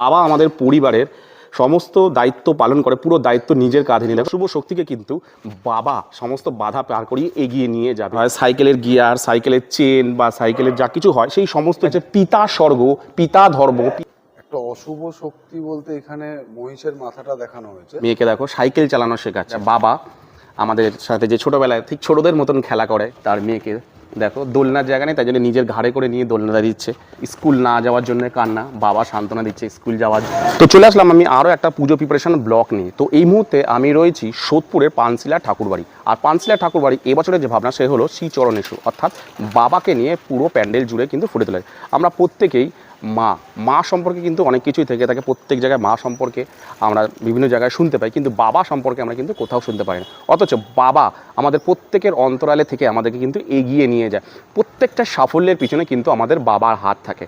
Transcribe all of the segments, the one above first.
বাবা আমাদের পরিবারের সমস্ত দায়িত্ব পালন করে পুরো দায়িত্ব নিজের কাঁধে নিলে শুভ শক্তিকে কিন্তু বাবা সমস্ত বাধা পার করিয়ে এগিয়ে নিয়ে যাবে। সাইকেলের গিয়ার সাইকেলের চেন বা সাইকেলের যা কিছু হয় সেই সমস্ত হচ্ছে পিতা স্বর্গ পিতা ধর্ম। একটা অশুভ শক্তি বলতে এখানে মহিষের মাথাটা দেখানো হয়েছে। মেয়েকে দেখো সাইকেল চালানো শেখাচ্ছে। বাবা আমাদের সাথে যে ছোটবেলায় ঠিক ছোটদের মতন খেলা করে তার মেয়েকে দেখো, দোলনার জায়গা নেই, তাই জন্য নিজের ঘাড়ে করে নিয়ে দোলনা দিচ্ছে। স্কুল না যাওয়ার জন্য কান্না, বাবা সান্ত্বনা দিচ্ছে স্কুল যাওয়ার জন্য। তো চলে আসলাম আমি আরও একটা পুজো প্রিপারেশন ব্লক নিয়ে। তো এই মুহূর্তে আমি রয়েছি সোদপুরের পানশিলা ঠাকুরবাড়ি। আর পানশিলা ঠাকুরবাড়ি এবছরের যে ভাবনা, সে হলো শ্রীচরণেশু অর্থাৎ বাবাকে নিয়ে পুরো প্যান্ডেল জুড়ে কিন্তু ফুটে তোলে। আমরা প্রত্যেকেই মা। মা সম্পর্কে কিন্তু অনেক কিছুই থেকে থাকে। প্রত্যেক জায়গায় মা সম্পর্কে আমরা বিভিন্ন জায়গায় শুনতে পাই, কিন্তু বাবা সম্পর্কে আমরা কিন্তু কোথাও শুনতে পারি না। অথচ বাবা আমাদের প্রত্যেকের অন্তরালে থেকে আমাদেরকে কিন্তু এগিয়ে নিয়ে যায়। প্রত্যেকটা সাফল্যের পিছনে কিন্তু আমাদের বাবার হাত থাকে।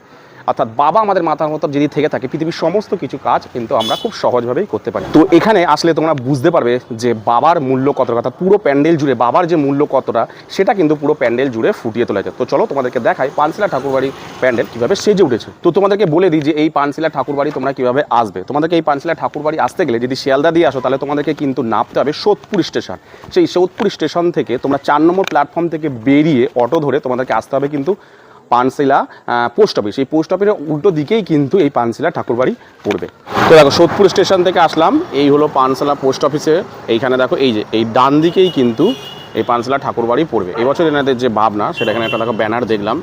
অর্থাৎ বাবা আমাদের মাথার মতো যদি থেকে থাকে, পৃথিবীর সমস্ত কিছু কাজ কিন্তু আমরা খুব সহজভাবেই করতে পারি। তো এখানে আসলে তোমরা বুঝতে পারবে যে বাবার মূল্য কতটা, অর্থাৎ পুরো প্যান্ডেল জুড়ে বাবার যে মূল্য কতটা, সেটা কিন্তু পুরো প্যান্ডেল জুড়ে ফুটিয়ে তোলা যায়। তো চলো তোমাদেরকে দেখাই পানশিলা ঠাকুরবাড়ি প্যান্ডেল কীভাবে সেজে উঠেছে। তো তোমাদেরকে বলে দিই যে এই পানশিলা ঠাকুরবাড়ি তোমরা কীভাবে আসবে। তোমাদেরকে এই পানশিলা ঠাকুরবাড়ি আসতে গেলে যদি শিয়ালদা দিয়ে আসো, তাহলে তোমাদেরকে কিন্তু নামতে হবে সোদপুর স্টেশন। সেই সোদপুর স্টেশন থেকে তোমরা চার নম্বর প্ল্যাটফর্ম থেকে বেরিয়ে অটো ধরে তোমাদেরকে আসতে হবে কিন্তু পানশিলা পোস্ট অফিস। এই পোস্ট অফিসের উল্টো দিকেই কিন্তু এই পানশিলা ঠাকুরবাড়ি পড়বে। তো দেখো, সোদপুর স্টেশন থেকে আসলাম, এই হলো পানশিলা পোস্ট অফিসে। এইখানে দেখো, এই যে, এই ডান দিকেই কিন্তু এই পানশিলা ঠাকুরবাড়ি পড়বে। এবছর এনাদের যে ভাবনা, সেটা এখানে একটা দেখো ব্যানার দেখলাম,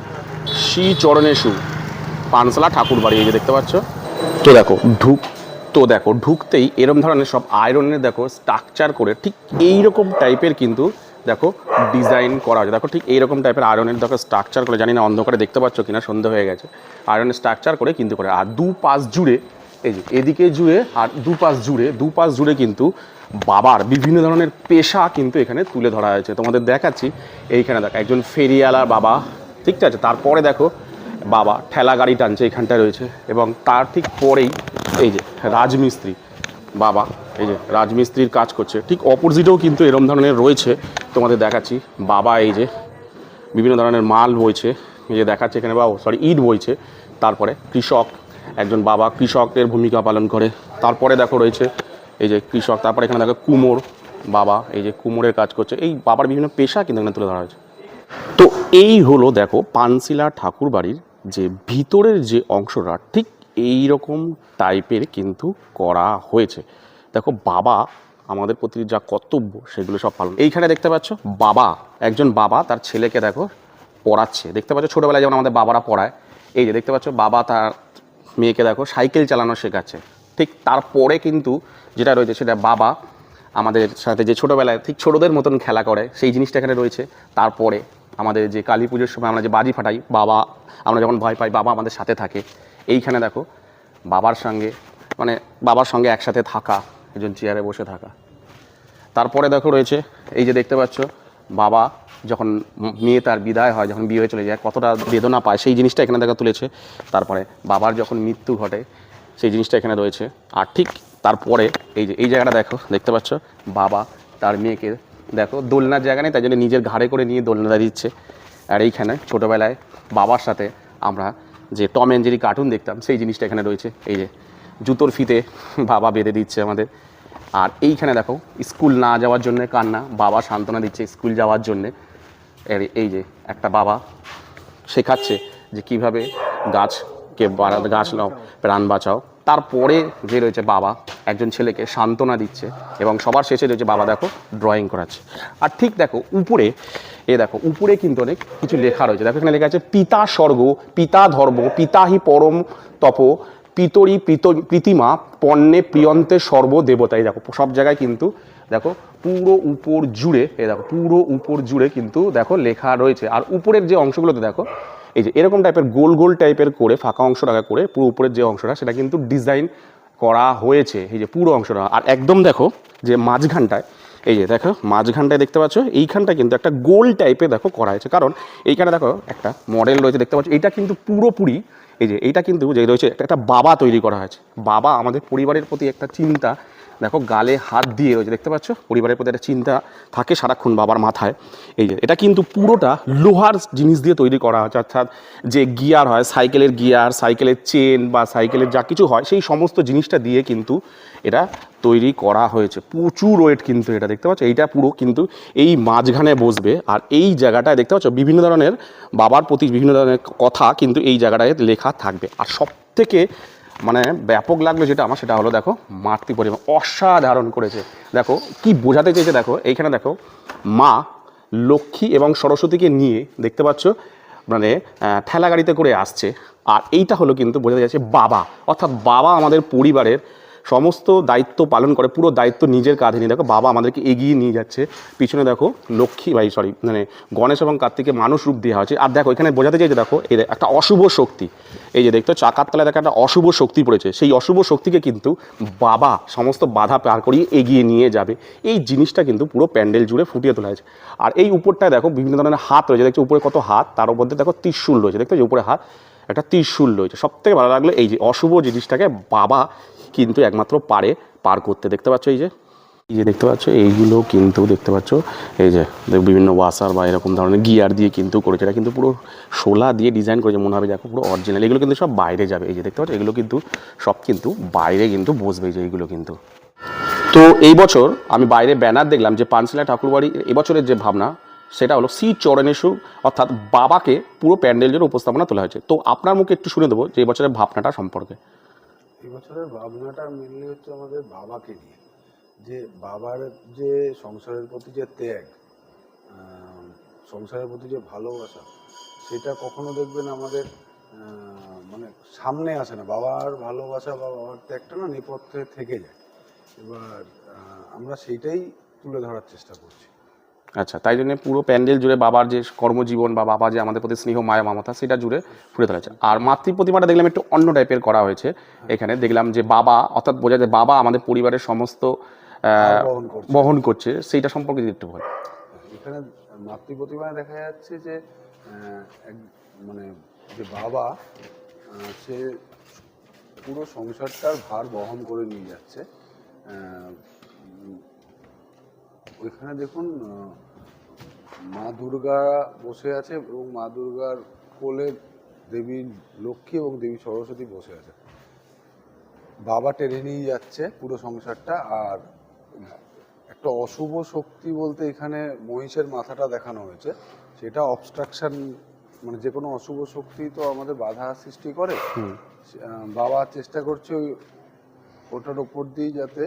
শ্রী চরণেশু পানশালা ঠাকুরবাড়ি, এই যে দেখতে পাচ্ছ? তো দেখো ঢুক তো দেখো, ঢুকতেই এরম ধরনের সব আয়রনের দেখো স্ট্রাকচার করে ঠিক এইরকম টাইপের কিন্তু দেখো ডিজাইন করা হয়েছে দেখো ঠিক এইরকম টাইপের আয়রনের দেখো স্ট্রাকচার করে, জানি না অন্ধকারে দেখতে পাচ্ছ কিনা, সন্ধে হয়ে গেছে। আয়রনের স্ট্রাকচার করে কিন্তু করে। আর দু পাশ জুড়ে, এই যে এদিকে জুড়ে আর দু পাশ জুড়ে, দু পাশ জুড়ে কিন্তু বাবার বিভিন্ন ধরনের পেশা কিন্তু এখানে তুলে ধরা হয়েছে। তোমাদের দেখাচ্ছি, এইখানে দেখো একজন ফেরিয়ালার বাবা, ঠিক আছে? তারপরে দেখো বাবা ঠেলা গাড়ি টানছে, এখানটায় রয়েছে। এবং তার ঠিক পরেই এই যে রাজমিস্ত্রি বাবা এই যে রাজমিস্ত্রির কাজ করছে, ঠিক অপোজিটেও কিন্তু এরম ধরনের রয়েছে। তোমাদের দেখাচ্ছি, বাবা এই যে বিভিন্ন ধরনের মাল বইছে, এই যে দেখাচ্ছে এখানে বাবু সরি ইট বইছে। তারপরে কৃষক, একজন বাবা কৃষকের ভূমিকা পালন করে। তারপরে দেখো রয়েছে এই যে কৃষক, তারপরে এখানে দেখো কুমোর বাবা, এই যে কুমোরের কাজ করছে। এই বাবার বিভিন্ন পেশা কিন্তু এখানে তুলে ধরা হয়েছে। তো এই হলো দেখো পানশিলা ঠাকুর বাড়ির যে ভিতরের যে অংশটা, ঠিক এই রকম টাইপের কিন্তু করা হয়েছে। দেখো বাবা আমাদের প্রতি যা কর্তব্য সেগুলো সব পালন এইখানে দেখতে পাচ্ছ বাবা, একজন বাবা তার ছেলেকে দেখো পড়াচ্ছে। দেখতে পাচ্ছ ছোটোবেলায় যেমন আমাদের বাবারা পড়ায়, এই যে দেখতে পাচ্ছ বাবা তার মেয়েকে দেখো সাইকেল চালানো শেখাচ্ছে। ঠিক তারপরে কিন্তু যেটা রয়েছে সেটা বাবা আমাদের সাথে যে ছোটোবেলায় ঠিক ছোটোদের মতন খেলা করে, সেই জিনিসটা এখানে রয়েছে। তারপরে আমাদের যে কালী পুজোর সময় আমরা যে বাজি ফাটাই, বাবা, আমরা যখন ভয় পাই বাবা আমাদের সাথে থাকে। এইখানে দেখো বাবার সঙ্গে মানে বাবার সঙ্গে একসাথে থাকা একজন চেয়ারে বসে থাকা। তারপরে দেখো রয়েছে, এই যে দেখতে পাচ্ছ, বাবা যখন মেয়ে তার বিদায় হয়, যখন বিয়ে হয়ে চলে যায়, কতটা বেদনা পায়, সেই জিনিসটা এখানে দেখা তুলেছে। তারপরে বাবার যখন মৃত্যু ঘটে, সেই জিনিসটা এখানে রয়েছে। আর ঠিক তারপরে এই যে, এই জায়গাটা দেখো, দেখতে পাচ্ছ, বাবা তার মেয়েকে দেখো, দোলনার জায়গা নেই, তাই জন্য নিজের ঘাড়ে করে নিয়ে দোলনা দিচ্ছে। আর এইখানে ছোটোবেলায় বাবার সাথে আমরা যে টম অ্যান্ড জেরি কার্টুন দেখতাম, সেই জিনিসটা এখানে রয়েছে। এই যে জুতোর ফিতে বাবা বেঁধে দিচ্ছে আমাদের। আর এইখানে দেখো, স্কুল না যাওয়ার জন্য কান্না, বাবা সান্ত্বনা দিচ্ছে স্কুল যাওয়ার জন্যে। এই যে একটা বাবা শেখাচ্ছে যে কীভাবে গাছকে বাড়া, গাছ নাও, প্রাণ বাঁচাও। তারপরে যে রয়েছে বাবা, একজন ছেলেকে সান্ত্বনা দিচ্ছে এবং সবার শেষে রয়েছে বাবা দেখো ড্রয়িং করাচ্ছে। আর ঠিক দেখো, উপরে, এ দেখো, উপরে কিন্তু অনেক কিছু লেখা রয়েছে। দেখো এখানে লেখা আছে, পিতা স্বর্গ, পিতা ধর্ম, পিতা হি পরম তপ পিতরি, পিত, প্রীতিমা, পণ্যে, প্রিয়ন্তে, সর্বদেবতাই। দেখো, সব জায়গায় কিন্তু, দেখো, পুরো উপর জুড়ে, এই দেখো, পুরো উপর জুড়ে কিন্তু, দেখো, লেখা রয়েছে। আর উপরের যে অংশগুলোতে দেখো, এই যে, এরকম টাইপের গোল গোল টাইপের করে, ফাঁকা অংশ রাখা করে, পুরো উপরের যে অংশটা, সেটা কিন্তু ডিজাইন করা হয়েছে। এই যে, পুরো অংশটা। আর একদম দেখো, যে মাঝখানটায়, এই যে, দেখো, মাঝখানটায় দেখতে পাচ্ছ এইখানটা কিন্তু একটা গোল টাইপের দেখো করা হয়েছে। কারণ, এইখানে দেখো, একটা মডেল রয়েছে, দেখতে পাচ্ছ। এটা কিন্তু পুরোপুরি এই যে, এইটা কিন্তু যে রয়েছে, একটা বাবা তৈরি করা হয়েছে। বাবা আমাদের পরিবারের প্রতি একটা চিন্তা দেখো গালে হাত দিয়ে রয়েছে দেখতে পাচ্ছ? পরিবারের প্রতি একটা চিন্তা থাকে সারাক্ষণ বাবার মাথায়। এই যে, এটা কিন্তু পুরোটা লোহার জিনিস দিয়ে তৈরি করা হয়েছে। অর্থাৎ যে গিয়ার হয়, সাইকেলের গিয়ার, সাইকেলের চেন বা সাইকেলের যা কিছু হয়, সেই সমস্ত জিনিসটা দিয়ে কিন্তু এটা তৈরি করা হয়েছে। প্রচুর ওয়েট কিন্তু এটা, দেখতে পাচ্ছ? এইটা পুরো কিন্তু এই মাঝখানে বসবে। আর এই জায়গাটায় দেখতে পাচ্ছ, বিভিন্ন ধরনের বাবার প্রতি বিভিন্ন ধরনের কথা কিন্তু এই জায়গাটায় লেখা থাকবে। আর সব থেকে মানে ব্যাপক লাগল যেটা আমার, সেটা হলো দেখো মাতৃ পরিমাণ অসাধারণ করেছে। দেখো, কি বোঝাতে চেয়েছে দেখো, এইখানে দেখো, মা লক্ষ্মী এবং সরস্বতীকে নিয়ে দেখতে পাচ্ছ মানে ঠেলা গাড়িতে করে আসছে। আর এইটা হলো কিন্তু বোঝাতে যাচ্ছে বাবা। অর্থাৎ বাবা আমাদের পরিবারের সমস্ত দায়িত্ব পালন করে, পুরো দায়িত্ব নিজের কাঁধে নিয়ে। দেখো, বাবা আমাদেরকে এগিয়ে নিয়ে যাচ্ছে। পিছনে দেখো, লক্ষ্মী, ভাই সরি মানে গণেশ এবং কার্তিকে মানুষ রূপ দেওয়া হয়েছে। আর দেখো, এখানে বোঝাতে চাইছে, দেখো, এই একটা অশুভ শক্তি। এই যে দেখতো চাকার তলায় দেখো, একটা অশুভ শক্তি পড়েছে। সেই অশুভ শক্তিকে কিন্তু বাবা সমস্ত বাধা পার করিয়ে এগিয়ে নিয়ে যাবে। এই জিনিসটা কিন্তু পুরো প্যান্ডেল জুড়ে ফুটিয়ে তোলা হয়েছে। আর এই উপরটায় দেখো, বিভিন্ন ধরনের হাত রয়েছে। দেখছ, উপরে কত হাত, তার মধ্যে দেখো, ত্রিশূল রয়েছে। দেখতে যে উপরে হাত, একটা ত্রিশূল রয়েছে। সব থেকে ভালো লাগল এই যে অশুভ জিনিসটাকে বাবা কিন্তু একমাত্র পারে পার করতে। দেখতে পাচ্ছ এই যে এই যে দেখতে পাচ্ছ, এইগুলো কিন্তু দেখতে পাচ্ছ, এই যে বিভিন্ন ওয়াসার বা এরকম ধরনের গিয়ার দিয়ে কিন্তু করেছে। এটা কিন্তু পুরো শোলা দিয়ে ডিজাইন করেছে, মনে হবে দেখো পুরো অরিজিনাল এগুলো কিন্তু সব বাইরে যাবে। এই যে দেখতে পাচ্ছ, এগুলো কিন্তু সব কিন্তু বাইরে কিন্তু বসবে যে এইগুলো কিন্তু। তো এই বছর আমি বাইরে ব্যানার দেখলাম যে পানশিলা ঠাকুরবাড়ি এবছরের যে ভাবনা, সেটা হলো শ্রী চরণেশু, অর্থাৎ বাবাকে পুরো প্যান্ডেল জুড়ে উপস্থাপনা তোলা হয়েছে। তো আপনার মুখে একটু শুনে দেবো যে এবছরের ভাবনাটা সম্পর্কে। এবছরের ভাবনাটা মেনলি হচ্ছে আমাদের বাবাকে নিয়ে। যে বাবার যে সংসারের প্রতি যে ত্যাগ সংসারের প্রতি যে ভালোবাসা, সেটা কখনো দেখবেন আমাদের মানে সামনে আসে না। বাবার ভালোবাসা বা বাবার ত্যাগটা না নেপথ্যে থেকে যায়। এবার আমরা সেইটাই তুলে ধরার চেষ্টা করছি। আচ্ছা তাই জন্য পুরো প্যান্ডেল জুড়ে বাবার যে কর্মজীবন বা বাবা যে আমাদের প্রতি স্নেহ মায়া মমতা সেটা জুড়ে ফুটে তোলা হয়েছে আর মাতৃ প্রতিমাটা দেখলাম একটু অন্য টাইপের করা হয়েছে। এখানে দেখলাম যে বাবা অর্থাৎ বোঝা যায় বাবা আমাদের পরিবারের সমস্ত বহন করছে। সেইটা সম্পর্কে যদি একটু বল এখানে মাতৃ প্রতিমায় দেখা যাচ্ছে যে মানে যে বাবা সে পুরো সংসারটার ভার বহন করে নিয়ে যাচ্ছে। ওইখানে দেখুন মা দুর্গা বসে আছে এবং মা দুর্গার কোলে দেবী লক্ষ্মী এবং দেবী সরস্বতী বসে আছে। বাবা টেনে নিয়ে যাচ্ছে পুরো সংসারটা আর একটা অশুভ শক্তি বলতে এখানে মহিষের মাথাটা দেখানো হয়েছে। সেটা অবস্ট্রাকশন মানে যে কোনো অশুভ শক্তি তো আমাদের বাধা সৃষ্টি করে। বাবা চেষ্টা করছে ওই ওটার ওপর দিয়ে যাতে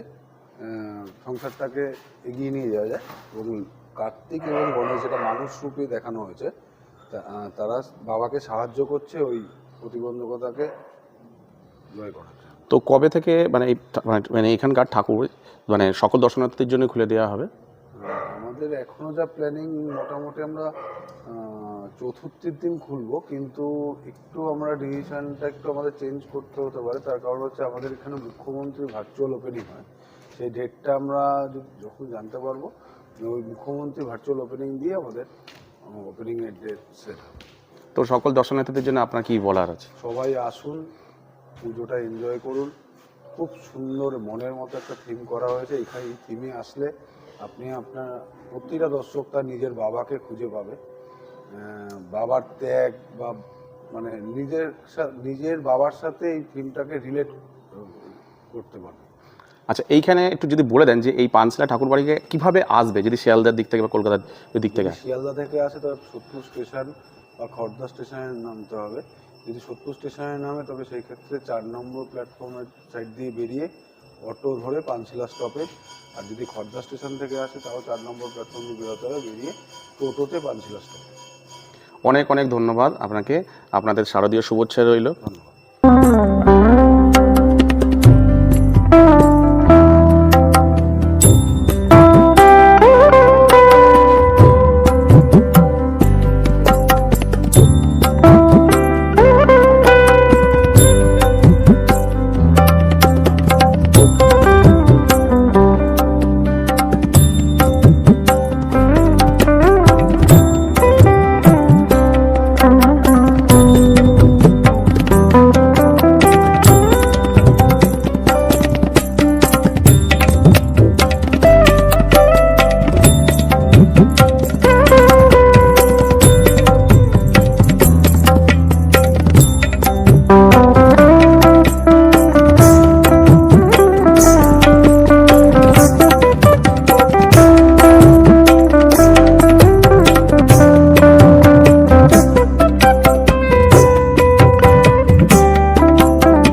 সংসারটাকে এগিয়ে নিয়ে যাওয়া যায়। এবং কার্তিক এবং গণেশ যেটা মানুষ রূপে দেখানো হয়েছে তারা বাবাকে সাহায্য করছে ওই প্রতিবন্ধকতাকে জয় করার। তো কবে থেকে মানে এই মানে- মানে এখানকার ঠাকুর মানে সকল দর্শনার্থীর জন্য খুলে দেওয়া হবে? আমাদের এখনও যা প্ল্যানিং মোটামুটি আমরা চতুর্থীর দিন খুলবো কিন্তু একটু আমরা ডিসিশনটা একটু আমাদের চেঞ্জ করতে হতে পারে। তার কারণ হচ্ছে আমাদের এখানে মুখ্যমন্ত্রী ভার্চুয়াল ওপেনিং হয়। সেই ডেটটা আমরা যখন জানতে পারব ওই মুখ্যমন্ত্রী ভার্চুয়াল ওপেনিং দিয়ে আমাদের ওপেনিং এর ডেট সেট তো সকল দর্শনার্থীদের জন্য আপনার কি বলার আছে? সবাই আসুন পুজোটা এনজয় করুন। খুব সুন্দর মনের মতো একটা থিম করা হয়েছে। এখানে এই থিমে আসলে আপনি আপনার প্রতিটা দর্শক তার নিজের বাবাকে খুঁজে পাবে। বাবার ত্যাগ বা মানে নিজের নিজের বাবার সাথে এই থিমটাকে রিলেট করতে পারবে। আচ্ছা এইখানে একটু যদি বলে দেন যে এই পানশিলা ঠাকুরবাড়িকে কীভাবে আসবে যদি শিয়ালদার দিক থেকে বা কলকাতার দিক থেকে? শিয়ালদা থেকে আসে তবে সোদপুর স্টেশন বা খড়দা স্টেশনে নামতে হবে। যদি সোদপুর স্টেশনে নামে তবে সেই ক্ষেত্রে চার নম্বর প্ল্যাটফর্মের সাইড দিয়ে বেরিয়ে অটো ধরে পানশিলা স্টপেজ আর যদি খড়দা স্টেশন থেকে আসে তাও চার নম্বর প্ল্যাটফর্মে বেরোতে হবে বেরিয়ে টোটোতে পানশিলা স্টপেজ অনেক অনেক ধন্যবাদ আপনাকে। আপনাদের শারদীয় শুভেচ্ছা রইল। ধন্যবাদ।